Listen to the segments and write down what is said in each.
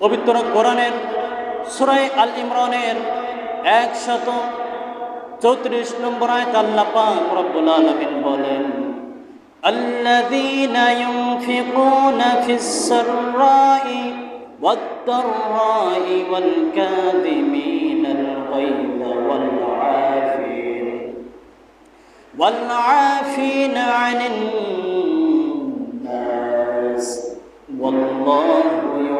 পবিত্র কোরআনের সুরাই আল ইমরানের একশত চৌত্রিশ নম্বর আয়ত আল্লাহ পাক রব্বুল আলামিন বলেন الذين ينفقون في السراء والضراء والكاظمين الغيظ والعافين والعافين عن الناس والله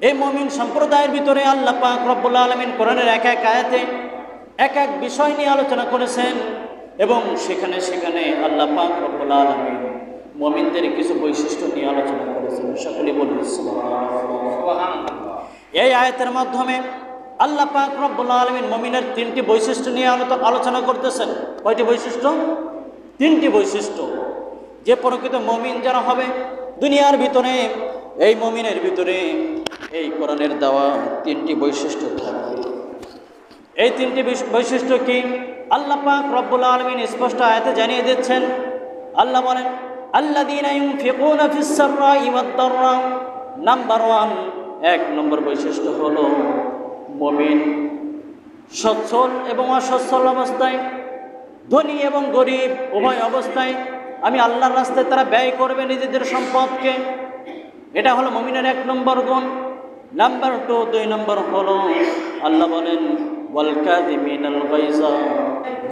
এই মমিন সম্প্রদায়ের ভিতরে আল্লাহ পাক রব্বুল আলমিন কোরআনের এক এক আয়াতে এক এক বিষয় নিয়ে আলোচনা করেছেন এবং সেখানে সেখানে আল্লাহ পাক রব্বুল আলমিন মমিনদের কিছু বৈশিষ্ট্য নিয়ে আলোচনা করেছেন। সকলে বলি এই আয়াতের মাধ্যমে আল্লাহ পাক রব্বুল আলমিন মমিনের তিনটি বৈশিষ্ট্য নিয়ে আলো- আলোচনা করতেছেন। কয়টি বৈশিষ্ট্য? তিনটি বৈশিষ্ট্য। যে প্রকৃত মমিন যারা হবে দুনিয়ার ভিতরে এই মমিনের ভিতরে এই কোরআনের দেওয়া তিনটি বৈশিষ্ট্য থাকবে। এই তিনটি বৈশিষ্ট্য কি? আল্লাহ পাক রব্বুল আলমিন স্পষ্ট আয়াতে জানিয়ে দিচ্ছেন, আল্লাহ বলেন আল্লাহ নাম্বার ওয়ান, এক নম্বর বৈশিষ্ট্য হল মমিন সচ্ছল এবং অসচ্ছল অবস্থায়, ধনী এবং গরিব উভয় অবস্থায়। আমি আল্লাহর রাস্তায় তারা ব্যয় করবে নিজেদের সম্পদকে। এটা হলো মমিনের এক নম্বর গুণ। নাম্বার টু দুই নম্বর হলো, আল্লাহ বলেন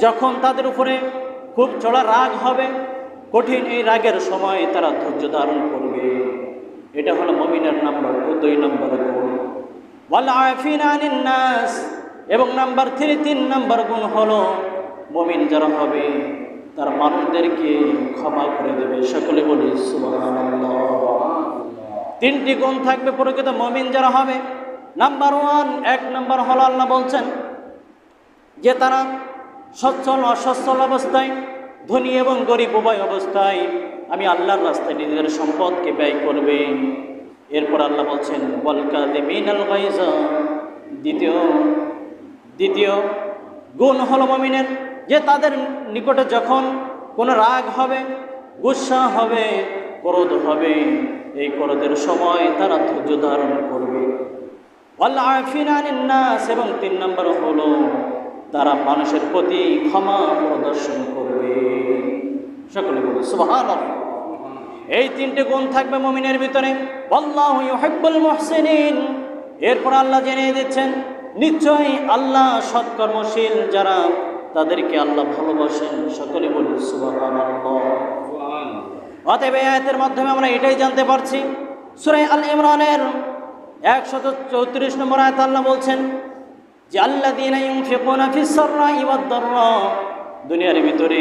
যখন তাদের উপরে খুব চড়া রাগ হবে, কঠিন এই রাগের সময় তারা ধৈর্য ধারণ করবে। এটা হলো মমিনের নাম্বার টু দুই নম্বর গুণ। নাস এবং নাম্বার থ্রি তিন নাম্বার গুণ হলো, মমিন যারা হবে, তার মানুষদেরকে ক্ষমা করে দেবে। সকলে বলি, সুবহানাল্লাহ। তিনটি গুণ থাকবে প্রকৃত মমিন যারা হবে। নাম্বার ওয়ান এক নাম্বার হল আল্লাহ বলছেন? যে তারা সচ্ছল, অসচ্ছল অবস্থায়, ধনী এবং গরিব উভয় অবস্থায়, আমি আল্লাহর রাস্তায় নিজেদের সম্পদকে ব্যয় করবে। এরপর আল্লাহ বলছেন বলকা দে মিনাল গাইজা দ্বিতীয় দ্বিতীয় গুণ হল মমিনের, যে তাদের নিকটে যখন কোনো রাগ হবে, গুসা হবে ক্রোধ হবে। এই ক্রোধের সময় তারা ধৈর্য ধারণ করবে। নাস এবং তিন নম্বর হলো তারা মানুষের প্রতি ক্ষমা প্রদর্শন করবে। সকলে বলে সুবহান এই তিনটে গুণ থাকবে মমিনের ভিতরে। আল্লাহু ইউহিব্বুল মুহসিনিন। এরপর আল্লাহ জেনে দিচ্ছেন, নিশ্চয়ই আল্লাহ সৎকর্মশীল যারা, তাদেরকে আল্লাহ ভালোবাসেন। সকলে বলি সুবহানাল্লাহ। অতএব আয়াতের মাধ্যমে আমরা এটাই জানতে পারছি। সুরাই আল ইমরানের একশত চৌত্রিশ নম্বর আয়াত আল্লাহ বলছেন, যে আল্লাহ দিন দুনিয়ার ভিতরে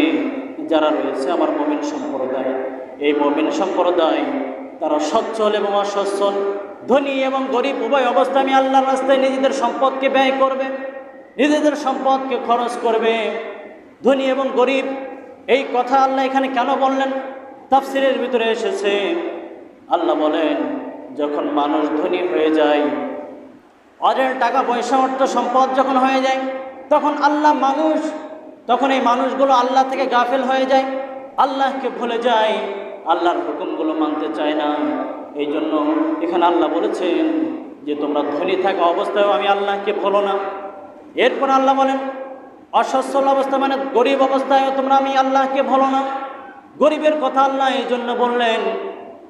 যারা রয়েছে আমার মমিন সম্প্রদায়, এই মমিন সম্প্রদায় তারা সচ্ছল এবং অসচ্ছল, ধনী এবং গরিব, উভয় অবস্থা আমি আল্লাহর রাস্তায় নিজেদের সম্পদকে ব্যয় করবে, নিজেদের সম্পদকে খরচ করবে। ধনী এবং গরিব, এই কথা আল্লাহ এখানে কেন বললেন? তাফসিরের ভিতরে এসেছে। আল্লাহ বলেন, যখন মানুষ ধনী হয়ে যায় অরের টাকা, পয়সা, অর্থ, সম্পদ যখন হয়ে যায়, তখন আল্লাহ মানুষ, তখন এই মানুষগুলো আল্লাহ থেকে গাফেল হয়ে যায়, আল্লাহকে ভুলে যায়, আল্লাহর হুকুমগুলো মানতে চায় না। এই জন্য এখানে আল্লাহ বলেছেন যে, তোমরা ধনী থাকা অবস্থায়ও আমি আল্লাহকে ভুলো না। এরপর আল্লাহ বলেন, অসচ্ছল অবস্থা মানে গরিব অবস্থায়ও তোমরা আমি আল্লাহকে ভুলো না। গরিবের কথা আল্লাহ এই জন্য বললেন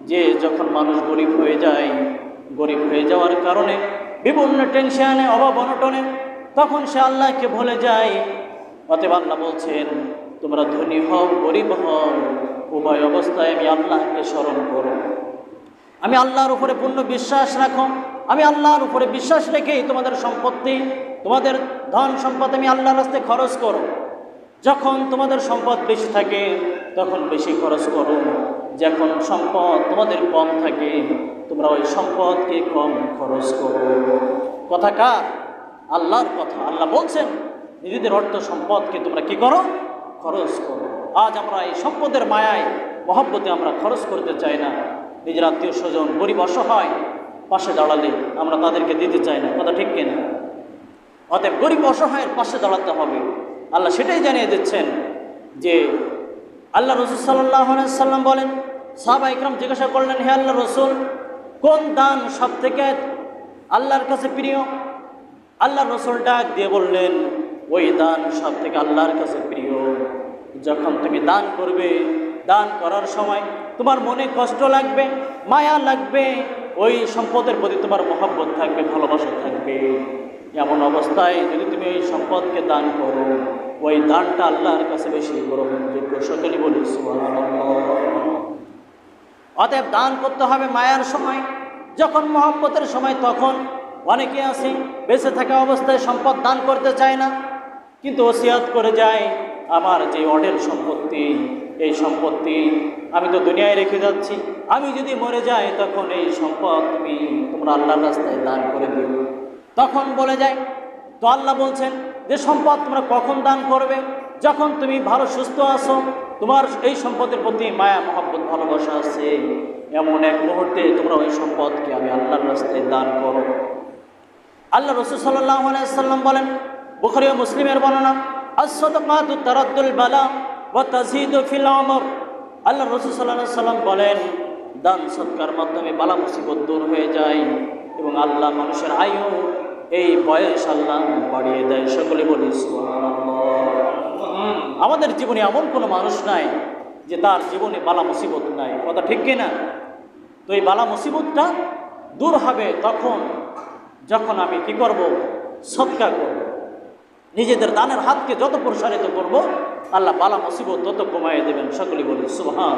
যে, যখন মানুষ গরিব হয়ে যায়, গরিব হয়ে যাওয়ার কারণে বিভিন্ন টেনশনে অভাব অনটনে, তখন সে আল্লাহকে ভুলে যায়। অতএব আল্লাহ বলছেন, তোমরা ধনী হও, গরিব হও, উভয় অবস্থায় আমি আল্লাহকে স্মরণ করো। আমি আল্লাহর উপরে পূর্ণ বিশ্বাস রাখো। আমি আল্লাহর উপরে বিশ্বাস রেখেই তোমাদের সম্পত্তি, তোমাদের ধন সম্পদ আমি আল্লাহর রাস্তায় খরচ করো। যখন তোমাদের সম্পদ বেশি থাকে তখন বেশি খরচ করো। যখন সম্পদ তোমাদের কম থাকে, তোমরা ওই সম্পদকে কম খরচ করো। কথা কার? আল্লাহর কথা। আল্লাহ বলছেন, নিজেদের অর্থ সম্পদকে তোমরা কি করো? খরচ করো। আজ আমরা এই সম্পদের মায়ায়, মহব্বতে আমরা খরচ করতে চাই না। নিজের আত্মীয় স্বজন গরিব অসহায়, পাশে দাঁড়ালে আমরা তাদেরকে দিতে চাই না। কথা ঠিক কিনা? অতএব গরিব অসহায়ের পাশে দাঁড়াতে হবে। আল্লাহ সেটাই জানিয়ে দিচ্ছেন যে আল্লাহ রসুল সাল্লাম বলেন, সাহাবা ইকরাম জিজ্ঞাসা করলেন, হে আল্লাহ রসুল, কোন দান সব থেকে আল্লাহর কাছে প্রিয়? আল্লাহ রসুল ডাক দিয়ে বললেন, ওই দান সব থেকে আল্লাহর কাছে প্রিয়। যখন তুমি দান করবে, দান করার সময় তোমার মনে কষ্ট লাগবে, মায়া লাগবে, ওই সম্পদের প্রতি তোমার মহব্বত থাকবে, ভালোবাসা থাকবে। এমন অবস্থায় যদি তুমি ওই সম্পদকে দান করো ওই দানটা আল্লাহর কাছে বেশি গ্রহণযোগ্য সকলেই বলি। অতএব দান করতে হবে মায়ার সময়। যখন মহব্বতের সময়, তখন অনেকে আছে, বেঁচে থাকা অবস্থায় সম্পদ দান করতে চায় না, কিন্তু ওসিয়াত করে যায়, আমার যে অডেল সম্পত্তি, এই সম্পত্তি আমি তো দুনিয়ায় রেখে যাচ্ছি। আমি যদি মরে যাই, তখন এই সম্পদ তুমি তোমরা আল্লাহর রাস্তায় দান করে দিও। তখন বলে যায় তো আল্লাহ বলছেন, যে সম্পদ তোমরা কখন দান করবে? যখন তুমি ভালো, সুস্থ আছো, তোমার এই সম্পদের প্রতি মায়া, মহব্বত, ভালোবাসা আছে। এমন এক মুহূর্তে তোমরা ওই সম্পদকে আমি আল্লাহর রাস্তায় দান করো। আল্লাহ রসুল সাল্লাহ সাল্লাম বলেন, বুখারি মুসলিমের বর্ণনা তারাদ্দুল বালা ও তাজিদ আল্লাহ রসুল সাল্লাহ সাল্লাম বলেন দান সৎকার মাধ্যমে বালা মুসিবত দূর হয়ে যায় এবং আল্লাহ মানুষের আয়ু এই বয়স আল্লাহ বাড়িয়ে দেয়। সকলে বলি। আমাদের জীবনে এমন কোনো মানুষ নাই যে তার জীবনে বালা মুসিবত নাই। কথা ঠিক কিনা? তো এই বালা মুসিবতটা দূর হবে তখন, যখন আমি কি করব? সৎকার করব। নিজেদের দানের হাতকে যত প্রসারিত করব, আল্লাহ বালা মুসিবত তত কমাইয়ে দেবেন। সকলে বলি সুবহান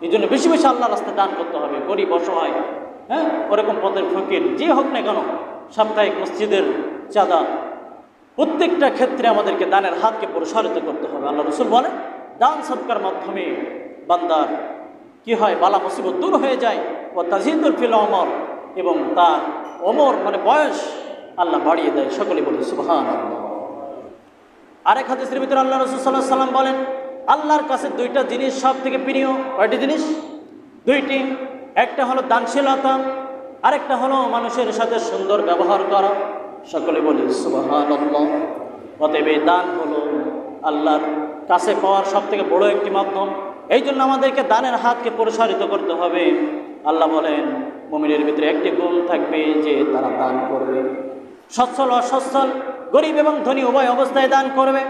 এই জন্য বেশি বেশি আল্লাহ রাস্তায় দান করতে হবে। গরিব, অসহায় হ্যাঁ ওরকম পদের ফকির যে হোক না কেন সাপ্তাহিক মসজিদের চাঁদা। প্রত্যেকটা ক্ষেত্রে আমাদেরকে দানের হাতকে প্রসারিত করতে হবে। আল্লাহ রসুল বলেন, দান সৎকার মাধ্যমে বান্দার কি হয়? বালা মুসিবত দূর হয়ে যায়। ও তাজিদুল ফিল অমর এবং তার অমর মানে বয়স আল্লাহ বাড়িয়ে দেয়। সকলে বলি সুবহান আরেক হাদিসের ভিতরে আল্লাহ রসুল সাল্লাহ সাল্লাম বলেন, আল্লাহর কাছে দুইটা জিনিস সব থেকে প্রিয় কয়টি জিনিস? দুইটি, একটা হলো দানশীলতা আরেকটা হলো মানুষের সাথে সুন্দর ব্যবহার করা। সকলে বলি সুবহান অতএব দান হলো আল্লাহর কাছে পাওয়ার সব থেকে বড় একটি মাধ্যম। এই জন্য আমাদেরকে দানের হাতকে প্রসারিত করতে হবে। আল্লাহ বলেন, মমিনের ভিতরে একটি গুণ থাকবে যে তারা দান করবে। সচ্ছল, অসচ্ছল, গরিব এবং ধনী উভয় অবস্থায় দান করবে।